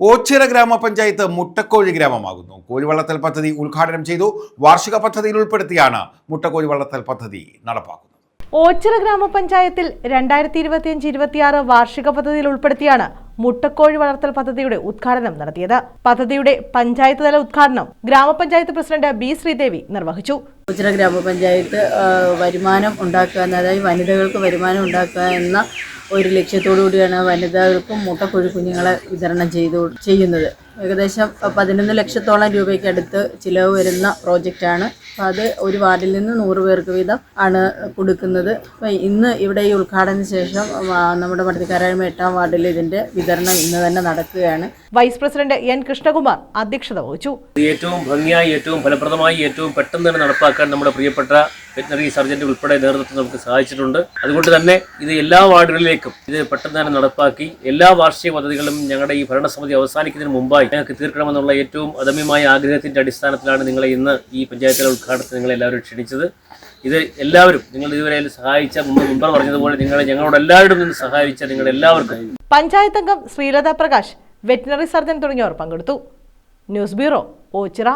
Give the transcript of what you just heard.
ഓച്ചിറ ഗ്രാമപഞ്ചായത്ത് മുട്ടക്കോഴി ഗ്രാമമാകുന്നു. കോഴിവള്ളത്തൽ പദ്ധതി ഉദ്ഘാടനം ചെയ്തു. വാർഷിക പദ്ധതിയിൽ ഉൾപ്പെടുത്തിയാണ് മുട്ടക്കോഴി വള്ളത്തൽ പദ്ധതി നടപ്പാക്കുന്നത്. ഓച്ചിറ ഗ്രാമപഞ്ചായത്തിൽ രണ്ടായിരത്തി ഇരുപത്തിയഞ്ച് ഇരുപത്തിയാറ് വാർഷിക പദ്ധതിയിൽ ഉൾപ്പെടുത്തിയാണ് മുട്ടക്കോഴി വളർത്തൽ പദ്ധതിയുടെ ഉദ്ഘാടനം നടത്തിയത്. പദ്ധതിയുടെ പഞ്ചായത്ത് തല ഉദ്ഘാടനം ഗ്രാമപഞ്ചായത്ത് പ്രസിഡന്റ് ബി ശ്രീദേവി നിർവഹിച്ചു. ഉച്ചിറ ഗ്രാമപഞ്ചായത്ത് വരുമാനം ഉണ്ടാക്കുക അതായത് വനിതകൾക്ക് വരുമാനം ഉണ്ടാക്കുക എന്ന ഒരു ലക്ഷ്യത്തോടു കൂടിയാണ് വനിതകൾക്കും മുട്ടക്കുഴി കുഞ്ഞുങ്ങളെ വിതരണം ചെയ്തു ചെയ്യുന്നത്. ഏകദേശം പതിനൊന്ന് ലക്ഷത്തോളം രൂപയ്ക്ക് അടുത്ത് ചിലവ് വരുന്ന പ്രോജക്റ്റാണ്. അപ്പോൾ അത് ഒരു വാർഡിൽ നിന്ന് നൂറ് പേർക്ക് വീതം ആണ് കൊടുക്കുന്നത്. അപ്പോൾ ഇന്ന് ഇവിടെ ഈ ഉദ്ഘാടന ശേഷം നമ്മുടെ മടത്തിക്കാരായ്മ എട്ടാം വാർഡിൽ ഇതിന്റെ വിതരണം ഇന്ന് തന്നെ നടക്കുകയാണ്. വൈസ് പ്രസിഡന്റ് എൻ കൃഷ്ണകുമാർ അധ്യക്ഷത വഹിച്ചു. ഏറ്റവും ഭംഗിയായി ഏറ്റവും ഫലപ്രദമായി ഏറ്റവും പെട്ടെന്ന് തന്നെ നടപ്പാക്കാൻ നമ്മുടെ പ്രിയപ്പെട്ട വെറ്റിനറി സർജന്റ് ഉൾപ്പെടെ നേതൃത്വം നമുക്ക് സഹായിച്ചിട്ടുണ്ട് അതുകൊണ്ട് തന്നെ ഇത് എല്ലാ വാർഡുകളിലേക്കും ഇത് പെട്ടെന്ന് തന്നെ നടപ്പാക്കി എല്ലാ വാർഷിക പദ്ധതികളും ഞങ്ങളുടെ ഈ ഭരണസമിതി അവസാനിക്കുന്നതിന് മുമ്പായി ഞങ്ങൾക്ക് തീർക്കണമെന്നുള്ള ഏറ്റവും അദമ്യമായ ആഗ്രഹത്തിന്റെ അടിസ്ഥാനത്തിലാണ് നിങ്ങളെ ഇന്ന് ഈ പഞ്ചായത്തിലെ നിങ്ങളെ എല്ലാവരും ക്ഷണിച്ചത്. ഇത് എല്ലാവരും നിങ്ങൾ ഇതുവരെ സഹായിച്ച മുമ്പ് പറഞ്ഞതുപോലെ നിങ്ങൾ ഞങ്ങളോട് എല്ലാവരും നിന്ന് സഹായിച്ച നിങ്ങൾ എല്ലാവർക്കും പഞ്ചായത്ത് അംഗം ശ്രീലത പ്രകാശ് വെറ്റിനറി സർജൻ തുടങ്ങിയവർ പങ്കെടുത്തു. News bureau Ochira